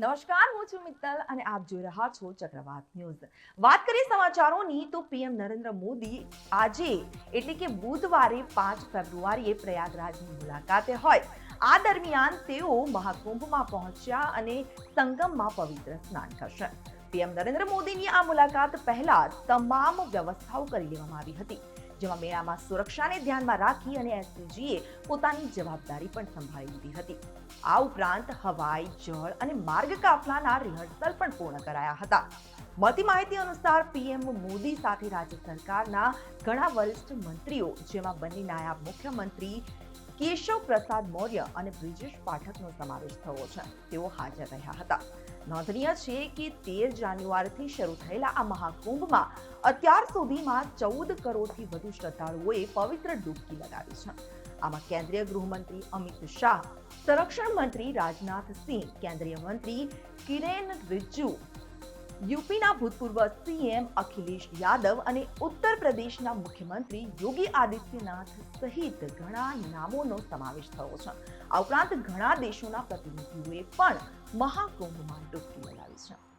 નમસ્કાર, હું છું મિત્તલ અને આપ જોઈ રહ્યા છો ચક્રવાત ન્યૂઝ. વાત કરીએ સમાચારોની, તો પીએમ નરેન્દ્ર મોદી આજે, એટલે કે બુધવારે પાંચ ફેબ્રુઆરીએ પ્રયાગરાજની મુલાકાતે હોય. આ દરમિયાન તેઓ મહાકુંભમાં પહોંચ્યા અને સંગમમાં પવિત્ર સ્નાન કરશે. પીએમ નરેન્દ્ર મોદીની આ મુલાકાત પહેલા તમામ વ્યવસ્થાઓ કરી લેવામાં આવી હતી, જેમાં મેળામાં સુરક્ષાને ધ્યાનમાં રાખી અને એસપીજીએ પોતાની જવાબદારી પણ સંભાળી લીધી હતી. આ ઉપરાંત હવાઈ, જળ અને માર્ગ કાફલાના રિહર્સલ પણ પૂર્ણ કરાયા હતા. મળતી માહિતી અનુસાર પીએમ મોદી સાથે રાજ્ય સરકારના ઘણા વરિષ્ઠ મંત્રીઓ, જેમાં બંને નાયબ મુખ્યમંત્રી કેશવ પ્રસાદ મૌર્ય અને બ્રિજેશ પાઠકનો સમાવેશ થયો છે. તેઓ હાજર રહ્યા હતા. નોંધનીય છે કે તેર જાન્યુઆરીથી શરૂ થયેલા આ મહાકુંભમાં અત્યાર સુધીમાં ચૌદ કરોડથી વધુ શ્રદ્ધાળુઓએ પવિત્ર ડૂબકી લગાવી છે. આમાં કેન્દ્રીય ગૃહમંત્રી અમિત શાહ સંરક્ષણ મંત્રી રાજનાથ સિંહ, કેન્દ્રીય મંત્રી કિરેન રિજ્જુ, યુપીના ભૂતપૂર્વ સીએમ અખિલેશ યાદવ અને ઉત્તર પ્રદેશના મુખ્યમંત્રી યોગી આદિત્યનાથ સહિત ઘણા નામોનો સમાવેશ થયો છે. આ ઉપરાંત ઘણા દેશોના પ્રતિનિધિઓએ પણ મહાકુંભમાં ડૂબકી લગાવી છે.